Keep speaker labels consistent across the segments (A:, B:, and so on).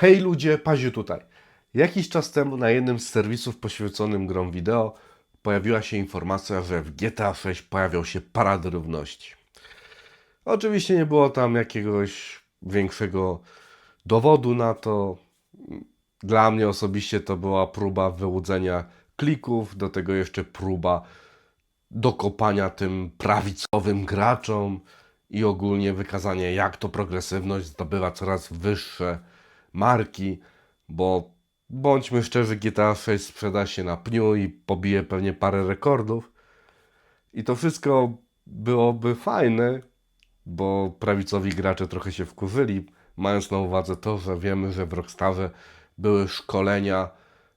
A: Hej ludzie, Paziu tutaj. Jakiś czas temu na jednym z serwisów poświęconym grom wideo pojawiła się informacja, że w GTA 6 pojawią się parady równości. Oczywiście nie było tam jakiegoś większego dowodu na to. Dla mnie osobiście to była próba wyłudzenia klików, do tego jeszcze próba dokopania tym prawicowym graczom i ogólnie wykazanie, jak to progresywność zdobywa coraz wyższe marki, bo bądźmy szczerzy, GTA 6 sprzeda się na pniu i pobije pewnie parę rekordów. I to wszystko byłoby fajne, bo prawicowi gracze trochę się wkurzyli, mając na uwadze to, że wiemy, że w Rockstarze były szkolenia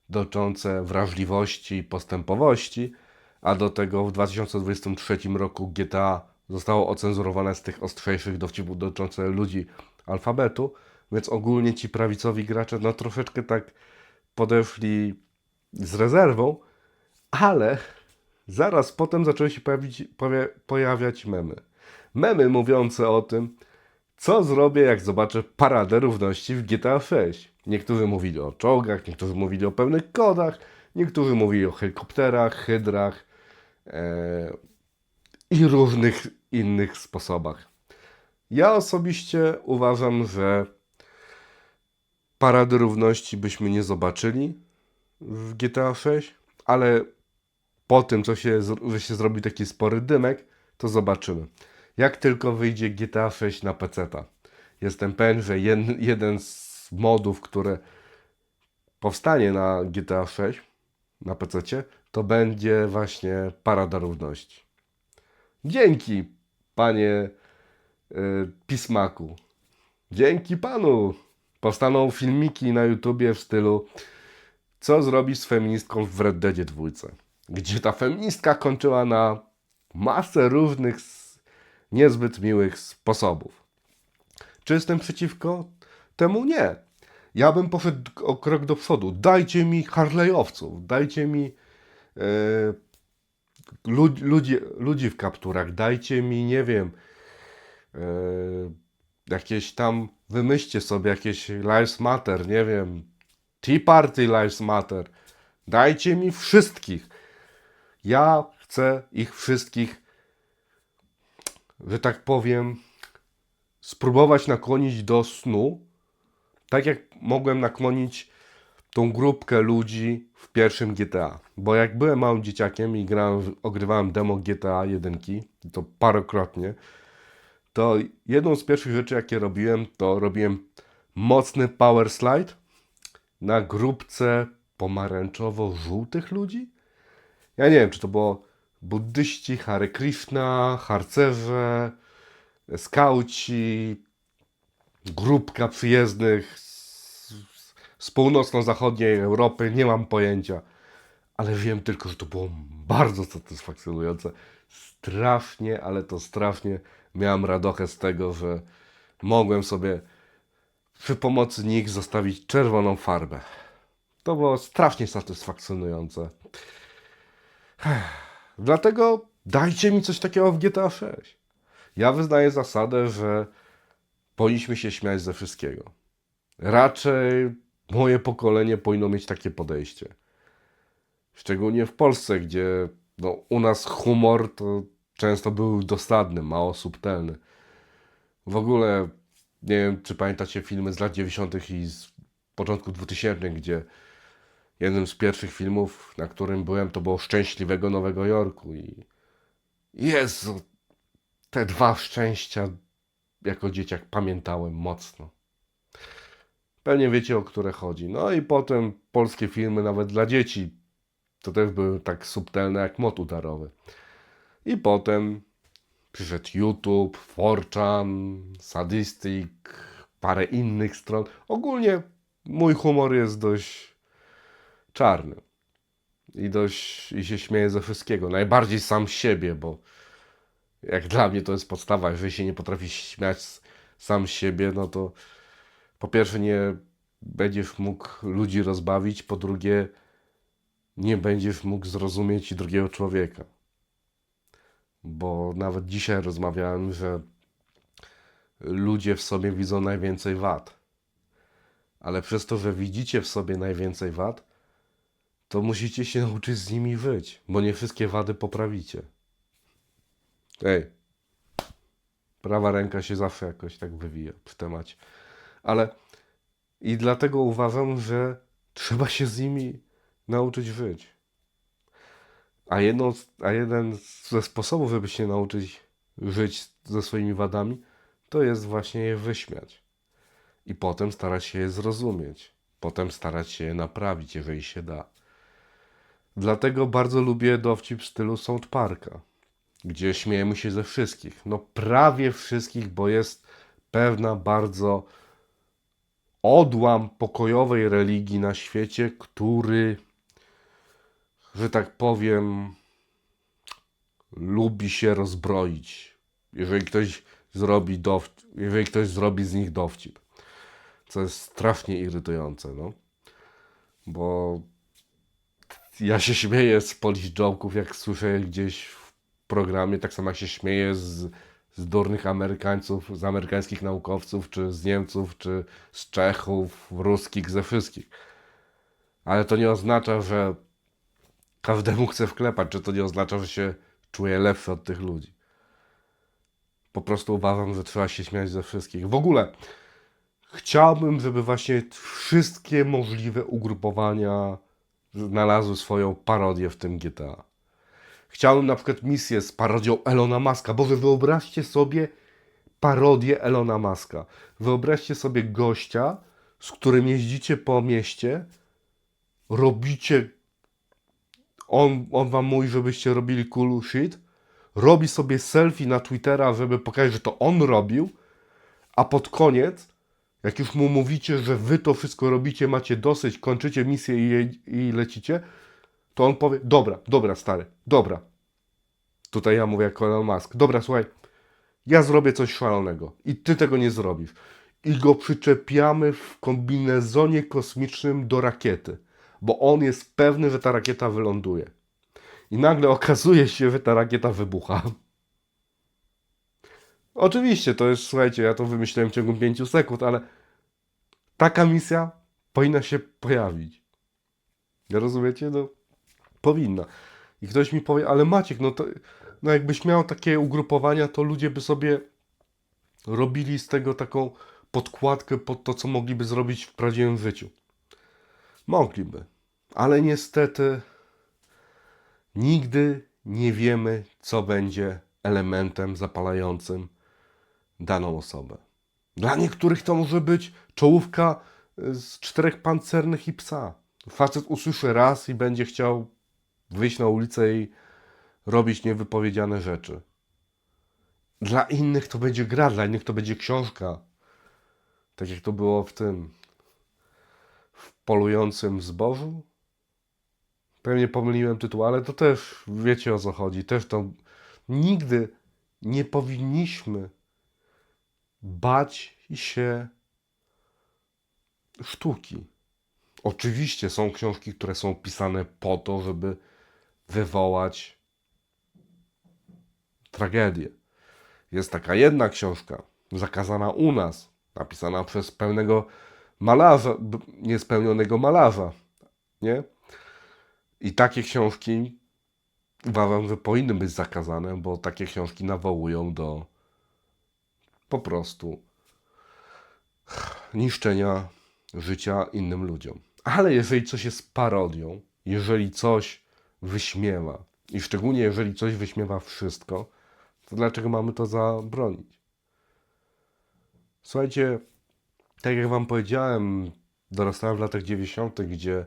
A: dotyczące wrażliwości i postępowości, a do tego w 2023 roku GTA zostało ocenzurowane z tych ostrzejszych dowcipów dotyczących ludzi alfabetu, więc ogólnie ci prawicowi gracze no troszeczkę tak podeszli z rezerwą, ale zaraz potem zaczęły się pojawić, pojawiać memy. Memy mówiące o tym, co zrobię, jak zobaczę paradę równości w GTA 6. Niektórzy mówili o czołgach, niektórzy mówili o pewnych kodach, niektórzy mówili o helikopterach, hydrach e, i różnych innych sposobach. Ja osobiście uważam, że parady równości byśmy nie zobaczyli w GTA 6, ale po tym, co się, że się zrobi taki spory dymek, to zobaczymy. Jak tylko wyjdzie GTA 6 na PC, jestem pewien, że jed, jeden z modów, które powstanie na GTA 6 na PC, to będzie właśnie Parada Równości. Dzięki, panie y, Pismaku. Dzięki panu. Powstaną filmiki na YouTubie w stylu co zrobić z feministką w Red Deadzie dwójce, gdzie ta feministka kończyła na masę różnych niezbyt miłych sposobów. Czy jestem przeciwko temu? Nie. Ja bym poszedł o krok do przodu. Dajcie mi Harley'owców, dajcie mi e, lud, ludzi, ludzi w kapturach, dajcie mi, nie wiem, e, jakieś tam, wymyślcie sobie jakieś Lives Matter, nie wiem, Tea Party Lives Matter. Dajcie mi wszystkich. Ja chcę ich wszystkich, że tak powiem, spróbować nakłonić do snu, tak jak mogłem nakłonić tą grupkę ludzi w pierwszym GTA. Bo jak byłem małym dzieciakiem i grałem, ogrywałem demo GTA 1, i to parokrotnie, to jedną z pierwszych rzeczy, jakie robiłem, to robiłem mocny power slide na grupce pomarańczowo-żółtych ludzi. Ja nie wiem, czy to było buddyści, Hare Krishna, harcerze, skauci, grupka przyjezdnych z, z północno-zachodniej Europy, nie mam pojęcia. Ale wiem tylko, że to było bardzo satysfakcjonujące. Strasznie, ale to strasznie miałem radochę z tego, że mogłem sobie przy pomocy nich zostawić czerwoną farbę. To było strasznie satysfakcjonujące. Dlatego dajcie mi coś takiego w GTA 6. Ja wyznaję zasadę, że powinniśmy się śmiać ze wszystkiego. Raczej moje pokolenie powinno mieć takie podejście. Szczególnie w Polsce, gdzie no, u nas humor to często był dosadny, mało subtelny. W ogóle nie wiem, czy pamiętacie filmy z lat 90. i z początku 2000, gdzie jednym z pierwszych filmów, na którym byłem, to było Szczęśliwego Nowego Jorku. I Jezu, te dwa szczęścia jako dzieciak pamiętałem mocno. Pewnie wiecie, o które chodzi. No i potem polskie filmy, nawet dla dzieci, to też były tak subtelne jak mot udarowy. I potem przyszedł YouTube, 4chan, Sadistic, parę innych stron. Ogólnie mój humor jest dość czarny. I dość i się śmieję ze wszystkiego. Najbardziej sam siebie, bo jak dla mnie to jest podstawa. Jeżeli się nie potrafisz śmiać sam siebie, no to po pierwsze nie będziesz mógł ludzi rozbawić, po drugie nie będziesz mógł zrozumieć drugiego człowieka. Bo nawet dzisiaj rozmawiałem, że ludzie w sobie widzą najwięcej wad. Ale przez to, że widzicie w sobie najwięcej wad, to musicie się nauczyć z nimi żyć, bo nie wszystkie wady poprawicie. Ej, prawa ręka się zawsze jakoś tak wywija przy temacie. Ale i dlatego uważam, że trzeba się z nimi nauczyć żyć. A, jedno, a jeden ze sposobów, żeby się nauczyć żyć ze swoimi wadami, to jest właśnie je wyśmiać. I potem starać się je zrozumieć. Potem starać się je naprawić, jeżeli się da. Dlatego bardzo lubię dowcip w stylu South Parka, gdzie śmiejemy się ze wszystkich. No prawie wszystkich, bo jest pewna bardzo odłam pokojowej religii na świecie, który, że tak powiem, lubi się rozbroić. Jeżeli ktoś zrobi dowcip, jeżeli ktoś zrobi z nich dowcip. Co jest strasznie irytujące, no. Bo ja się śmieję z polish joke'ów, jak słyszę gdzieś w programie, tak samo się śmieję z, z durnych Amerykańców, z amerykańskich naukowców, czy z Niemców, czy z Czechów, ruskich, ze wszystkich. Ale to nie oznacza, że każdemu chcę wklepać, czy to nie oznacza, że się czuję lepszy od tych ludzi. Po prostu uważam, że trzeba się śmiać ze wszystkich. W ogóle chciałbym, żeby właśnie wszystkie możliwe ugrupowania znalazły swoją parodię w tym GTA. Chciałbym na przykład misję z parodią Elona Muska. Boże, wyobraźcie sobie parodię Elona Muska. Wyobraźcie sobie gościa, z którym jeździcie po mieście, robicie. On, on wam mówi, żebyście robili cool shit. Robi sobie selfie na Twittera, żeby pokazać, że to on robił, a pod koniec, jak już mu mówicie, że wy to wszystko robicie, macie dosyć, kończycie misję i, i lecicie, to on powie: Dobra, dobra, stary, dobra. Tutaj ja mówię jako Elon Musk. Dobra, słuchaj, ja zrobię coś szalonego i ty tego nie zrobisz. I go przyczepiamy w kombinezonie kosmicznym do rakiety, bo on jest pewny, że ta rakieta wyląduje. I nagle okazuje się, że ta rakieta wybucha. Oczywiście, to jest, słuchajcie, ja to wymyśliłem w ciągu 5 sekund, ale taka misja powinna się pojawić. Rozumiecie? No, powinna. I ktoś mi powie, ale Maciek, no to, no jakbyś miał takie ugrupowania, to ludzie by sobie robili z tego taką podkładkę pod to, co mogliby zrobić w prawdziwym życiu. Mogliby. Ale niestety nigdy nie wiemy, co będzie elementem zapalającym daną osobę. Dla niektórych to może być czołówka y, z czterech pancernych i psa. Facet usłyszy raz i będzie chciał wyjść na ulicę i robić niewypowiedziane rzeczy. Dla innych to będzie gra, dla innych to będzie książka. Tak jak to było w tym w polującym zbożu. Pewnie pomyliłem tytuł, ale to też wiecie o co chodzi. Też to nigdy nie powinniśmy bać się sztuki. Oczywiście są książki, które są pisane po to, żeby wywołać tragedię. Jest taka jedna książka, zakazana u nas, napisana przez pełnego malarza, niespełnionego malarza, nie? I takie książki uważam, że powinny być zakazane, bo takie książki nawołują do po prostu niszczenia życia innym ludziom. Ale jeżeli coś jest parodią, jeżeli coś wyśmiewa, i szczególnie jeżeli coś wyśmiewa wszystko, to dlaczego mamy to zabronić? Słuchajcie, tak jak Wam powiedziałem, dorastałem w latach 90., gdzie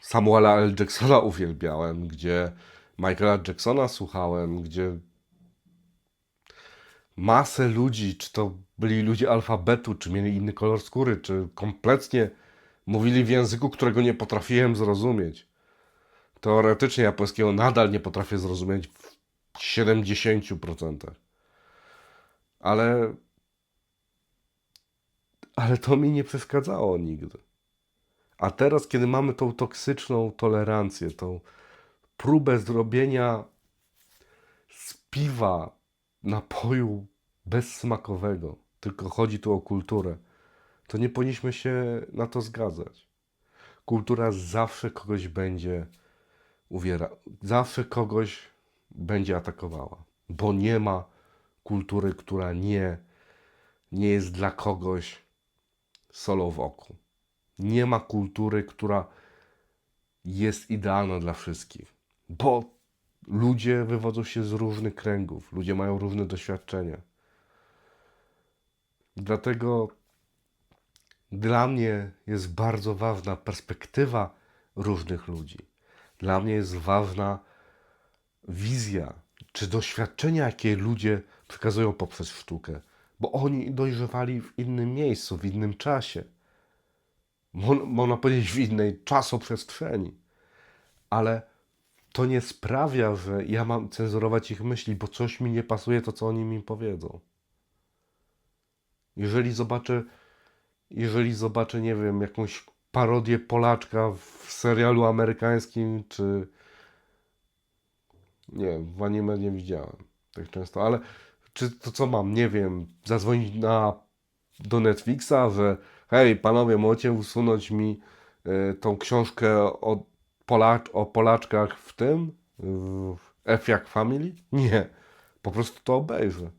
A: Samuela L. Jacksona uwielbiałem, gdzie Michaela Jacksona słuchałem, gdzie masę ludzi, czy to byli ludzie alfabetu, czy mieli inny kolor skóry, czy kompletnie mówili w języku, którego nie potrafiłem zrozumieć. Teoretycznie ja polskiego nadal nie potrafię zrozumieć w 70%. Ale ale to mi nie przeszkadzało nigdy. A teraz, kiedy mamy tą toksyczną tolerancję, tą próbę zrobienia z piwa napoju bezsmakowego, tylko chodzi tu o kulturę, to nie powinniśmy się na to zgadzać. Kultura zawsze kogoś będzie uwiera, zawsze kogoś będzie atakowała, bo nie ma kultury, która nie, nie jest dla kogoś solą w oku. Nie ma kultury, która jest idealna dla wszystkich, bo ludzie wywodzą się z różnych kręgów, ludzie mają różne doświadczenia. Dlatego dla mnie jest bardzo ważna perspektywa różnych ludzi. Dla mnie jest ważna wizja czy doświadczenia, jakie ludzie przekazują poprzez sztukę, bo oni dojrzewali w innym miejscu, w innym czasie. Mo- Można powiedzieć w innej czasoprzestrzeni. Ale to nie sprawia, że ja mam cenzurować ich myśli, bo coś mi nie pasuje to, co oni mi powiedzą. Jeżeli zobaczę, jeżeli zobaczę, nie wiem, jakąś parodię Polaczka w serialu amerykańskim, czy nie, w anime nie widziałem tak często, ale czy to co mam, nie wiem, zadzwonić na, do Netflixa, że hej, panowie, możecie usunąć mi y, tą książkę o, Polacz, o Polaczkach w tym, w F jak Family? Nie, po prostu to obejrzę.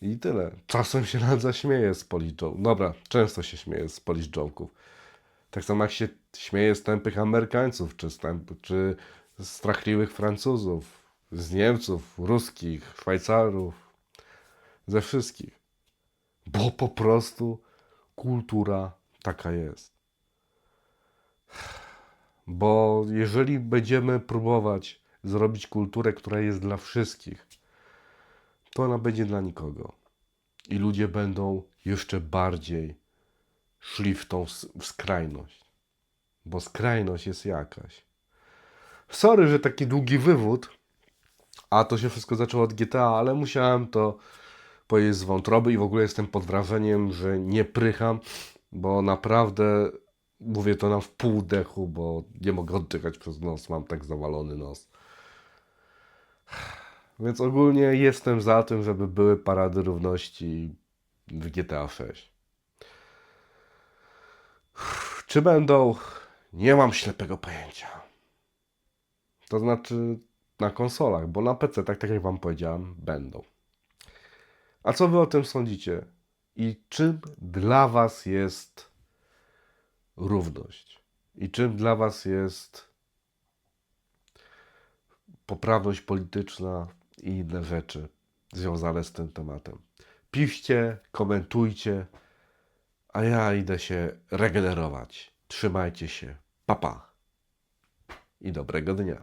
A: I tyle. Czasem się nawet zaśmieję z policzą. Dobra, często się śmieję z policzonków. Tak samo jak się śmieję z tępych Amerykańców, czy, tęp, czy strachliwych Francuzów, z Niemców, Ruskich, Szwajcarów, ze wszystkich. Bo po prostu kultura taka jest. Bo jeżeli będziemy próbować zrobić kulturę, która jest dla wszystkich, to ona będzie dla nikogo. I ludzie będą jeszcze bardziej szli w tą w skrajność. Bo skrajność jest jakaś. Sorry, że taki długi wywód, a to się wszystko zaczęło od GTA, ale musiałem to powiedzieć z wątroby i w ogóle jestem pod wrażeniem, że nie prycham, bo naprawdę mówię to na wpół dechu, bo nie mogę oddychać przez nos, mam tak zawalony nos. Więc ogólnie jestem za tym, żeby były parady równości w GTA 6. Czy będą? Nie mam ślepego pojęcia. To znaczy na konsolach, bo na PC, tak, tak jak Wam powiedziałem, będą. A co Wy o tym sądzicie? I czym dla Was jest równość? I czym dla Was jest poprawność polityczna i inne rzeczy związane z tym tematem? Piszcie, komentujcie, a ja idę się regenerować. Trzymajcie się. Papa. Pa. I dobrego dnia.